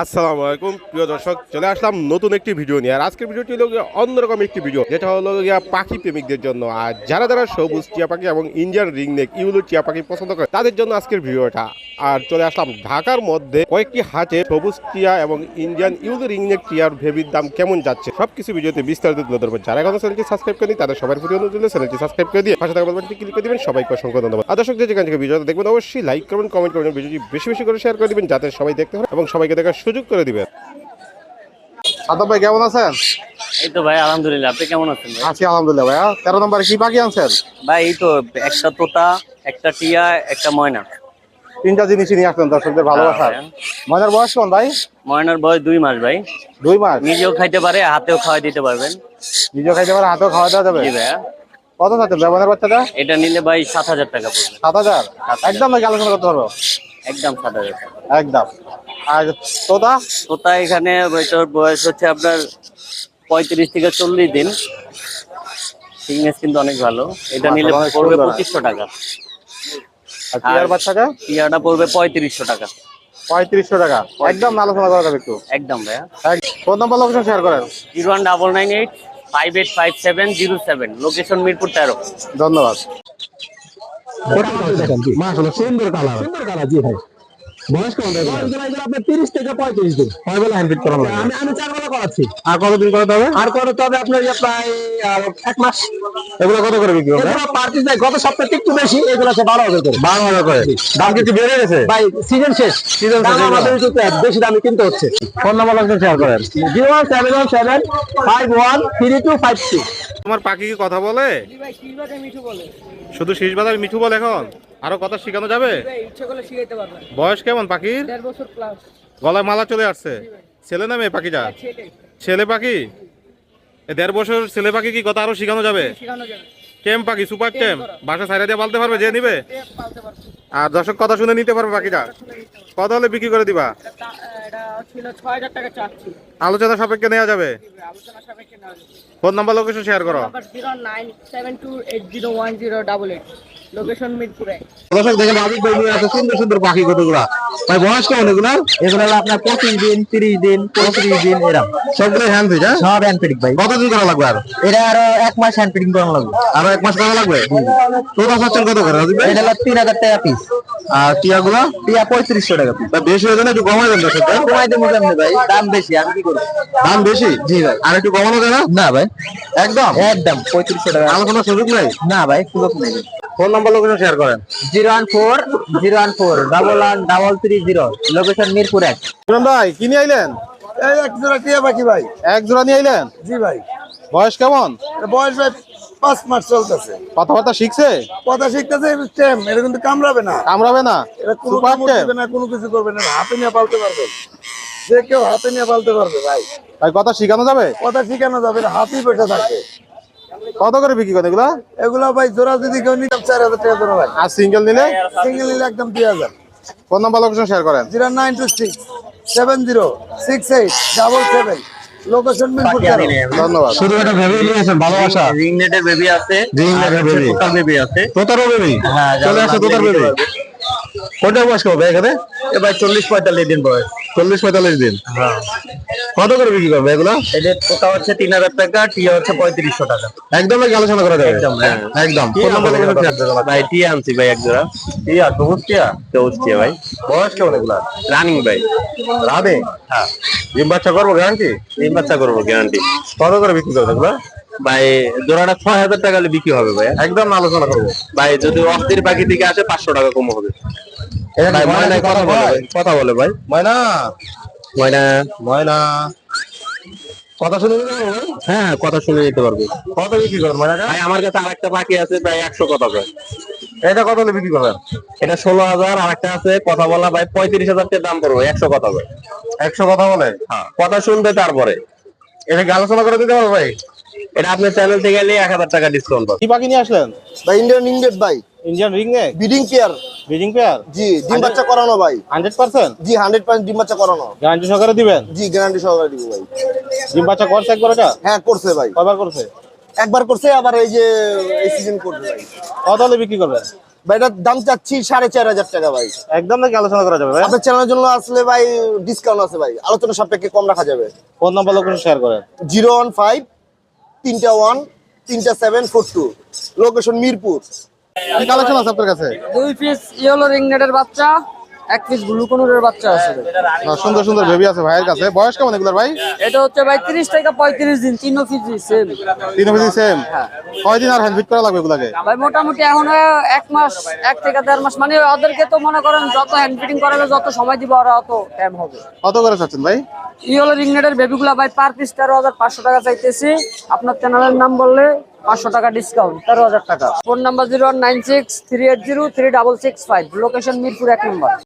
আসসালামু আলাইকুম। প্রিয় দর্শক, চলে আসলাম নতুন একটি ভিডিও নিয়ে। আর আজকের ভিডিওটি হলো গিয়ে অন্যরকম একটি ভিডিও, যেটা হলো গিয়া পাখি প্রেমিকদের জন্য। আর যারা যারা সবুজ টিয়া পাখি এবং ইন্ডিয়ান রিংনেক ইউলো টিয়া পাখি পছন্দ করে, তাদের জন্য আজকের ভিডিওটা। আর চলে আসলাম ঢাকার মধ্যে। কয়েকটি হাটে সবুজ টিয়া এবং ইন্ডিয়ান ইউলো রিংনেক টিয়ার ভেবির দাম কেমন যাচ্ছে? সবকিছু ভিডিওতে বিস্তারিত তুলে ধরবো। যারা এখনও চ্যানেলটি সাবস্ক্রাইব করেনি তাদের সবার ভিডিও অনুযায়ী চ্যানেলটি সাবস্ক্রাইব করে দিয়ে পাশে থাকা বাটনটি ক্লিক করে দিবেন। সবাইকে অসংখ্য ধন্যবাদ। আর দর্শক যেখান থেকে ভিডিওটা দেখবেন অবশ্যই লাইক করবেন কমেন্ট করবেন ভিডিওটি বেশি বেশি করে শেয়ার করে দিবেন যাতে সবাই দেখতে পারে এবং সবাইকে দেখার সুযোগ করে দিবেন। সাদব ভাই কেমন আছেন? এই তো ভাই আলহামদুলিল্লাহ। আপনি কেমন আছেন ভাই? আছি আলহামদুলিল্লাহ ভাইয়া। তেরো নম্বর কি পাখি আনছেন? ভাই এই তো একটা তোতা একটা টিয়া একটা ময়না। তিনটা জিনিসই নিয়ে আসলেন দর্শকদের ভালোবাসার হ্যাঁ, মজার বয়স কোন ভাই? ময়নার বয়স দুই মাস ভাই। দুই মাস? নিজেও খাইতে পারে হাতেও খাওয়াই দিতে পারবেন। নিজেও খাইতে পারে হাতেও খাওয়া দাওয়া যাবে? জি ভাইয়া। কত থাকে ব্যবহার বাচ্চাটা? এটা নিলে ভাই সাত হাজার টাকা পড়বে। সাত হাজার? একদম নাকি আলোচনা করতে পারব? একদম সাত হাজার একদম। আর তোতা? তোতা এখানে এটার বয়স হচ্ছে আপনার পঁয়ত্রিশ থেকে চল্লিশ দিন। ফিটনেস কিন্তু অনেক ভালো। এটা নিলে পড়বে পঁচিশশো টাকা। আর বাচ্চাটা? টিয়াটা পড়বে পঁয়ত্রিশশো টাকা। পঁয়ত্রিশশো টাকা। একদম আলোচনা করা যাবে একটু। একদম ভাইয়া। ফোন নম্বর লোকেশন শেয়ার করেন। Zero one double nine eight five eight five seven zero seven. Location Mirpur তেরো। ধন্যবাদ। সুন্দর কালার সুন্দর কালার জি ভাই। বয়স কেমন আপনার তিরিশ থেকে পঁয়ত্রিশ দিন। কয় বেলা হ্যান্ড করানো লাগবে আমি আমি চার বেলা করাচ্ছি। আর কতদিন করাতে হবে? আর করতে হবে আপনার ইয়ে প্রায় এক মাস। এগুলো কত করে বিক্রি হবে? এগুলো পার পিস গত সপ্তাহে একটু বেশি এগুলো আছে বারো হাজার করে। বারো হাজার করে। দাম কি বেড়ে গেছে? ভাই সিজন শেষ। Season শেষ, আমাদের একটু বেশি দামে কিনতে হচ্ছে। ফোন নাম্বার লোকেশন শেয়ার করেন। Zero one seven one seven five one three two five six. তোমার পাখি কি কথা বলে? শুধু শীষ বাজার মিঠু বলে এখন? আরও কথা শেখানো যাবে? বয়স কেমন পাখির? গলায় মালা চলে আসছে। ছেলে না মেয়ে পাখিটা? ছেলে। ছেলে পাখি? এ দেড় বছর ছেলে পাখি কি কথা আরও শেখানো যাবে? কেম টেম পাখি সুপার টেম বাসা সাইডে দিয়ে পালতে পারবে যে নিবে? আর দর্শক কথা শুনে নিতে পারবে পাখিটা কত হলে বিক্রি করে দিবা। আলোচনা সাপেক্ষে নেওয়া যাবে। ফোন নাম্বার লোকেশন শেয়ার করো। লোকেশন মিরপুরে দর্শক দেখেন ভাই নিয়ে আছে সুন্দর সুন্দর পাখি কতগুলা। ভাই বয়স কেমন এগুলা আপনার পঁচিশ দিন তিরিশ দিন পঁয়ত্রিশ দিন এরকম সবগুলো হ্যান্ড ফিট হ্যাঁ? সব হ্যান্ড ফিটিং ভাই। কতদিন করা লাগবে আর? এটা আরও এক মাস হ্যান্ড ফিটিং করানো লাগবে। আরও এক মাস করা লাগবে? তোতা চাচ্ছেন কত করে রাজীব এটা তিন হাজার টাকা পিস আর টিয়াগুলো টিয়া পঁয়ত্রিশশো টাকা বেশি হয়ে গেলে একটু কমাই দেন দর্শক কমাই দেবো কেমনে ভাই? দাম বেশি আমি কি করব? দাম বেশি? জি ভাই। আর একটু কমানো যায় না? না ভাই। একদম? একদম পঁয়ত্রিশশো টাকা। আলোচনার সুযোগ নেই? না ভাই সুযোগ নেই। ফোন নাম্বার লোকেশন শেয়ার করেন। Zero one four zero one four double one double three zero location Mirpur এক। সুমন ভাই কি নিয়ে আইলেন? এই এক জোড়া টিয়া পাখি ভাই। এক জোড়া নিয়ে আইলেন? জি ভাই। বয়স কেমন? বয়স ভাই পাঁচ মাস চলতেছে। কথাবার্তা শিখছে? কথা শিখতেছে টেম এটা কিন্তু কামড়াবে না। কামড়াবে না? এটা কোনো না কোনো কিছু করবে না হাতে নিয়ে পালতে পারবে। যে কেউ হাতে নিয়ে পালতে পারবে ভাই। ভাই কথা শিখানো যাবে? কথা শিখানো যাবে হাতেই বসে থাকে। কত করে বিক্রি করেন এগুলা? এগুলো ভাই জোড়া যদি কেউ নিতাম চার হাজার টাকা জোড়া ভাই আর সিঙ্গেল নিলে? সিঙ্গেল নিলে একদম দুই হাজার। ফোন নাম্বার লোকেশন শেয়ার করেন। Zero nine two six seven zero six eight double seven. Location ধন্যবাদ। শুধু একটা ভেবে নিয়েছেন ভালোবাসা। রিং নেটের বেবি। আছে আছে। তোতারও বেবি? হ্যাঁ, চলে যারা তোতার বেবি বয়স কবে এখানে? এবার চল্লিশ পঁয়তাল্লিশ দিন বয়স। চল্লিশ পঁয়তাল্লিশ দিন কত করে বিক্রি করবে এগুলো? এদের হচ্ছে তিন হাজার টাকা টিয়া হচ্ছে পঁয়ত্রিশশো টাকা। একদম আলোচনা করা যাবে একদম, হ্যাঁ। ভাই টিয়া আনছি ভাই একজোড়া টিয়া সবুজ টিয়া? সবুজ টিয়া ভাই। বয়স কেমন এগুলা? রানিং ভাই। রাধে হ্যাঁ। ডিম বাচ্চা করব গ্যারান্টি? তিন বাচ্চা করব গ্যারান্টি। কত করে বিক্রি করবে এগুলো? ভাই জোড়াটা ছয় হাজার টাকা বিক্রি হবে ভাই। একদম আলোচনা করব। ভাই যদি অস্থির পাখি দিকে আসে পাঁচশো টাকা কম হবে। ময়না ময়না কথা বলে ভাই, কথা বলে ভাই। ময়না? ময়না। ময়না। কথা শুনে নিতে পারব হ্যাঁ কথা শুনে নিতে পারবে। কত বিক্রি করবেন ময়নাটা ভাই আমার কাছে আরেকটা পাখি আছে প্রায় একশো কথা ভাই এটা কত হলে বিক্রি করবেন এটা ষোলো হাজার আরেকটা আছে কথা বলা ভাই পঁয়ত্রিশ হাজার দাম পড়বে একশো কথা ভাই একশো কথা বলে? হ্যাঁ কথা শুনবে তারপরে। এটা আলোচনা করে দিতে পারব ভাই? এটা আপনার চ্যানেল থেকে গেলে এক হাজার টাকা ডিসকাউন্ট পাবে। কি পাখি নিয়ে আসলেন? ভাই ইন্ডিয়ান ইন্ডিয়ান ভাই। Indian ring neck breeding pair breeding pair জি ডিম বাচ্চা করানো ভাই। হান্ড্রেড পার্সেন্ট জি হান্ড্রেড পার্সেন্ট ডিম বাচ্চা করানো। গ্যারান্টি সহকারে দিবেন? জি গ্যারান্টি সহকারে দিব ভাই। ডিম বাচ্চা করছে একবার এটা? হ্যাঁ করছে ভাই। কয়বার করছে? একবার করছে আবার এই যে এই সিজন করবে ভাই। কত হলে বিক্রি করবেন ভাই এটার দাম চাচ্ছি সাড়ে চার হাজার টাকা ভাই। একদম নাকি আলোচনা করা যাবে ভাই? আপনার চ্যানেলের জন্য আসলে ভাই ডিসকাউন্ট আছে ভাই। আলোচনা সাপেক্ষে কম রাখা যাবে। ফোন নাম্বার লোকেশন শেয়ার করেন। জিরো ওয়ান ফাইভ তিনটা ওয়ান তিনটা seven four two. Location Mirpur. Collection আছে আপনার কাছে? দুই পিস ইয়েলো রিংনেটের বাচ্চা। এক পিস ব্লু কনুরের বাচ্চা আছে। না, সুন্দর সুন্দর বেবি আছে ভাইয়ের কাছে। বয়স কেমন এগুলোর ভাই? এটা হচ্ছে ভাই থেকে দিন তিন পিস সেম তিন সেম কয়দিন আর হ্যান্ড ফিট করা লাগবে এগুলাকে? ভাই মোটামুটি এখন এক মাস এক থেকে দেড় মাস। মানে ওদেরকে তো মনে করেন যত হ্যান্ড ফিটিং করাবে যত সময় দিব ওরা অত টাইম হবে। কত করে চাচ্ছেন ভাই? ইয়েলো রিংনেটের বেবিগুলা ভাই পার পিস তেরো হাজার পাঁচশো টাকা চাইতেছি। আপনার চ্যানেলের নাম বললে পাঁচশো টাকা ডিসকাউন্ট তেরো হাজার টাকা। Phone number zero one nine six three eight zero three double six five location Mirpur এক নম্বর।